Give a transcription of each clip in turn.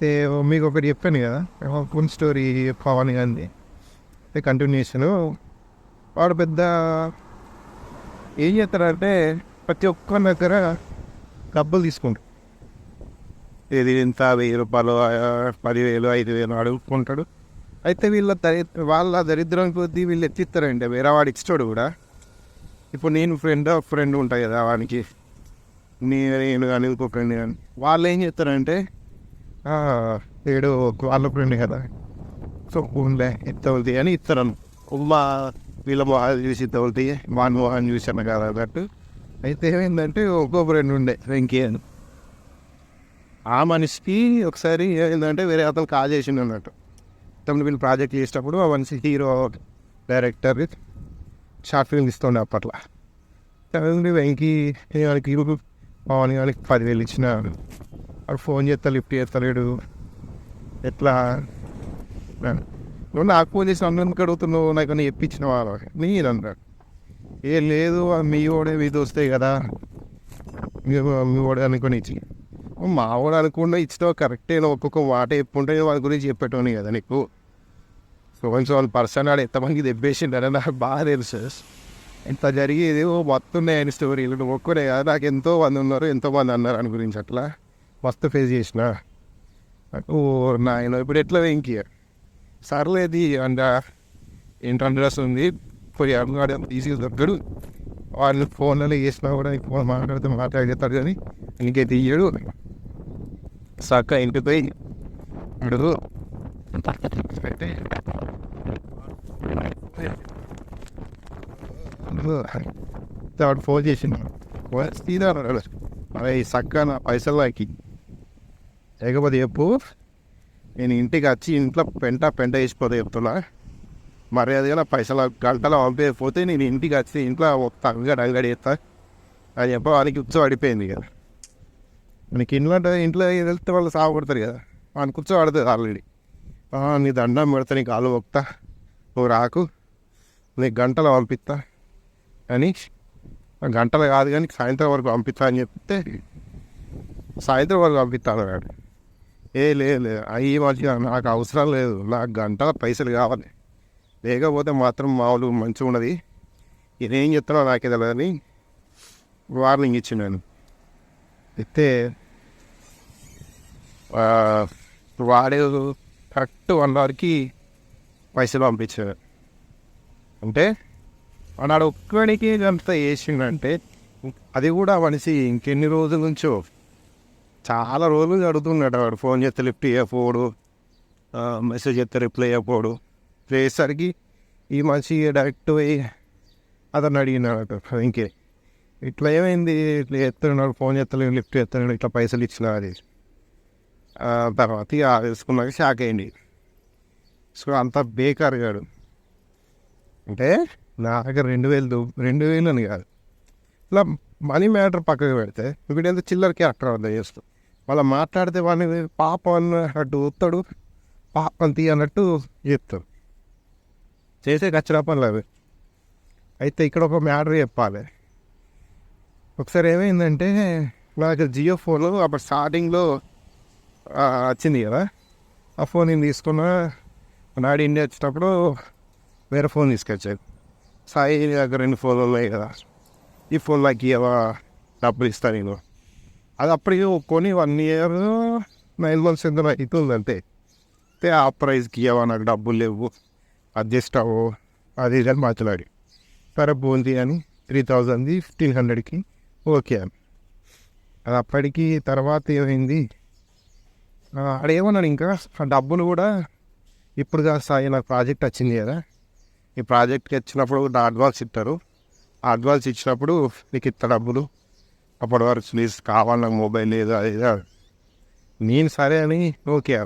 అయితే మీకు ఒకటి చెప్పాను కదా ఫుల్ స్టోరీ పవన్ గాంధీ. అయితే కంటిన్యూషను వాడు పెద్ద ఏం చేస్తారంటే ప్రతి ఒక్కరి దగ్గర డబ్బులు తీసుకుంటారు ఇది ఇంత వెయ్యి రూపాయలు పదివేలు ఐదు వేలు అడుగుకుంటాడు అయితే వీళ్ళ దరి వాళ్ళ దరిద్రం కొద్దీ వీళ్ళు ఎత్తిస్తారండి. వేరే వాడు ఇచ్చాడు కూడా. ఇప్పుడు నేను ఫ్రెండ్ ఫ్రెండ్ ఉంటాయి కదా వానికి. నేను కానీ ఇంకో ఫ్రెండ్ కానీ. వాళ్ళు ఏం చేస్తారంటే ఏడు వాళ్ళ ఫ్రెండ్ కదా. సో ఫోన్లే అవుతాయి అని ఇస్తారు మా వీళ్ళ మొహాలు చూసి ఎత్తవుతాయి వాని మొహాన్ని చూసాను కదా అన్నట్టు. అయితే ఏమైందంటే ఒక్కో ఫ్రెండ్ ఉండే వెంకీ అని ఆ మనిషికి ఒకసారి ఏంటంటే వేరే అతను కాల్ చేసిండు అన్నట్టు. తమను వీళ్ళు ప్రాజెక్ట్ చేసేటప్పుడు ఆ మనిషి హీరో డైరెక్టర్ షార్ట్ ఫిల్మ్ ఇస్తుండే అప్పట్లో. వెంకీ వాళ్ళకి పవన్ పదివేలు ఇచ్చిన వాడు ఫోన్ చేస్తా లిఫ్ట్ చేస్తలేడు ఎట్లా? నువ్వు నాకు ఫోన్ చేసి అందరికి అడుగుతున్నావు? నాకు నీ ఎప్పించిన వాళ్ళు నేను అన్నాడు ఏ లేదు మీ ఓడే ఇది వస్తాయి కదా. మీ మీ ఓడే అనుకుని ఇచ్చి మా వాడు అనుకుండా ఇచ్చినావు కరెక్టే. ఒక్కొక్క వాట ఎప్పుంటే వాడి గురించి చెప్పేటోని కదా నీకు. సో కొంచెం వాళ్ళ పర్సన్ ఆడు ఎంతమంది దెబ్బేసిండని నాకు బాగా తెలుసు. ఇంత జరిగేది ఓ మొత్తం ఉన్నాయని స్టోరీలు నువ్వు ఒక్కడే కదా. నాకు ఎంతో మంది ఉన్నారు ఎంతో మంది అన్నారు అని గురించి అట్లా. మస్తు ఫేస్ చేసిన. ఓ నాయన ఇప్పుడు ఎట్లా ఇంక? సర్లేది అంట ఏంటి అడ్రస్ ఉంది పోయి అడుగుడు ఈజీగా దొరకడు వాళ్ళు ఫోన్లలో చేసినా కూడా ఫోన్ మాట్లాడితే మాట్లాడేస్తాడు కానీ ఇంకే తీయడు. సక్క ఇంటికి పోయి అడుగు అయితే వాడు ఫోన్ చేసిండు. సీదా అరే సక్క నా పైసలు నాకు లేకపోతే చెప్పు. నేను ఇంటికి వచ్చి ఇంట్లో పెంట పెంట వేసిపోతే చెప్తున్నా. మర్యాదగా పైసలు గంటలు పంపేయకపోతే నేను ఇంటికి వచ్చి ఇంట్లో అంగడి అంగడి వేస్తా. అని చెప్పి వానికి అడిపోయింది కదా. మనకి ఇంట్లో ఇంట్లో వెళ్తే వాళ్ళు సాగుపడతారు కదా కదా. కూర్చో పడుతుంది ఆల్రెడీ. నీ దండం పెడతా నీకు ఆలు ఒక్తా నువ్వు రాకు. నీకు గంటలు పంపిస్తా అని. గంటలు కాదు కానీ సాయంత్రం వరకు పంపిస్తా అని చెప్తే సాయంత్రం వరకు పంపిస్తాను వాడు. ఏ లేదు లేదు. అయ్యి మంచిగా నాకు అవసరం లేదు. నాకు గంట పైసలు కావాలి. లేకపోతే మాత్రం మామూలు మంచిగా ఉన్నది ఇదేం చెప్తానో నాకే తెలియదని వార్నింగ్ ఇచ్చినాను అయితే వాడే కరెక్ట్ వన్ అవర్కి పైసలు పంపించాడు. అంటే వాడు ఒక్కడికి అంత వేసిండంటే అది కూడా మనిషి ఇంకెన్ని రోజుల నుంచో చాలా రోజులు అడుగుతున్నాడు వాడు. ఫోన్ చేస్తే లిఫ్ట్ చేయకపోడు మెసేజ్ చేస్తే రిప్లై చేయకపోడు చేసేసరికి ఈ మనిషి డైరెక్ట్ పోయి అతను అడిగినాడు ఇంకే ఇట్లా ఏమైంది? ఇట్లా ఎత్తున్నాడు ఫోన్ చేస్తలేడు లిఫ్ట్ చేస్తున్నాడు ఇట్లా పైసలు ఇచ్చిన అది తర్వాత ఇక తెలుసుకున్నాక షాక్ అయింది. సో అంత బేకార్ గాడు. అంటే నా దగ్గర రెండు వేలు రెండు వేలు అని కాదు. ఇలా మనీ మ్యాటర్ పక్కకు పెడితే ఇప్పుడు ఎంత చిల్లర క్యారెక్టర్ అర్థం చేస్తాం. వాళ్ళు మాట్లాడితే వాళ్ళని పాపం అన్నట్టు ఉత్తడు పాపం తీ అన్నట్టు చెప్తాడు చేసే కచ్చిన పనులు అవి. అయితే ఇక్కడ ఒక మ్యాటర్ చెప్పాలి. ఒకసారి ఏమైందంటే నాకు జియో ఫోన్ అప్పుడు స్టార్టింగ్లో వచ్చింది కదా. ఆ ఫోన్ నేను తీసుకున్నా. నాడు ఇండియా వచ్చేటప్పుడు వేరే ఫోన్ తీసుకొచ్చాడు. సాయి దగ్గర రెండు ఫోన్లు ఉన్నాయి కదా. ఈ ఫోన్ నాకు ఇవ్వ డబ్బులు ఇస్తాను నేను. అది అప్పటికి కొని వన్ ఇయర్ నైన్ మంత్స్ ఎంత అవుతుంది అంతే అయితే ఆ ప్రైస్కి ఇవ్వ నాకు డబ్బులు లేవు అడ్జస్ట్ అవ్వు అది ఇది అని మాట్లాడి. సరే పోంది అని త్రీ థౌజండ్ది ఫిఫ్టీన్ హండ్రెడ్కి ఓకే అని. అది అప్పటికి తర్వాత ఏమైంది? ఆ, ఏమన్నాడు ఇంకా? ఆ డబ్బులు కూడా ఇప్పుడు కాదు సాయి నాకు ప్రాజెక్ట్ వచ్చింది కదా. ఈ ప్రాజెక్ట్కి వచ్చినప్పుడు నా అడ్వాన్స్ ఇస్తారు. ఆ అడ్వాన్స్ ఇచ్చినప్పుడు నీకు ఇత్త డబ్బులు అప్పటి వరకు ప్లీజ్ కావాలి నాకు మొబైల్ లేదు అది ఇది నేను సరే అని ఓకే.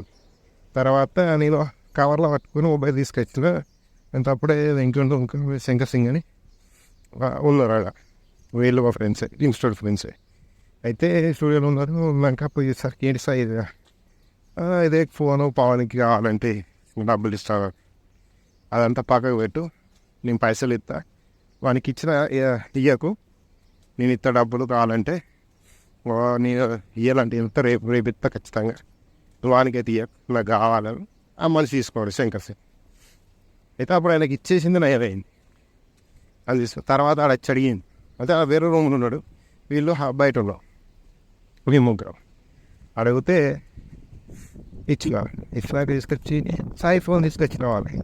తర్వాత నేను కవర్లో పట్టుకుని మొబైల్ తీసుకొచ్చిన. అంత అప్పుడే వెంకట శంకర్ సింగ్ అని ఉన్నారు ఆడ. వీళ్ళు మా ఫ్రెండ్సే ఇన్స్టిట్యూట్ ఫ్రెండ్సే అయితే స్టూడియోలో ఉన్నారు ఉన్నాక పోయేసరికి ఏంటి సార్ ఇది? ఇదే ఫోను పవన్కి కావాలంటే డబ్బులు ఇస్తాను అదంతా పక్కకు పెట్టు నేను పైసలు ఇస్తా వానికి ఇచ్చిన ఇయ్యకు. నేను ఇంత డబ్బులు కావాలంటే నేను ఇయ్యాలంటే ఇంత రేపు రేపు ఇస్తా ఖచ్చితంగా. వానికే తీయ నాకు కావాలని. ఆ మనిషి తీసుకోండి శంకర్ సింగ్ అయితే అప్పుడు ఆయనకి ఇచ్చేసింది నయమైంది అది తీసుకో. తర్వాత ఆడ వచ్చి అడిగింది. అయితే ఆ వేరే రూమ్లో ఉన్నాడు. వీళ్ళు బయట ఉన్నాం. మీ ముగ్గురం. అడిగితే ఇచ్చిన ఇచ్చినాక తీసుకొచ్చి సాయి ఫోన్ తీసుకొచ్చిన వాళ్ళకి.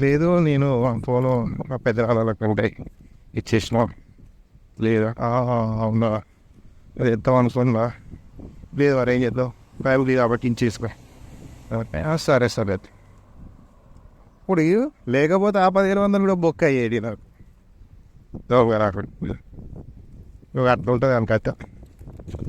లేదు నేను ఫోను మా పెద్ద నాన్నలకు ఉంటాయి ఇచ్చేసినాం లేదా "ఆ, అవునా. అది ఎత్తాం అనుకున్నా లేదు మరి ఏం చేద్దాం? ఫ్యామిలీ కాబట్టి ఇచ్చేసుకో "ఆ, సరే సరే. ఇప్పుడు లేకపోతే ఆ పదిహేను వందలు కూడా బొక్క అయ్యేది నాకు. నువ్వు అట్లా ఉంటుంది అనుకైతే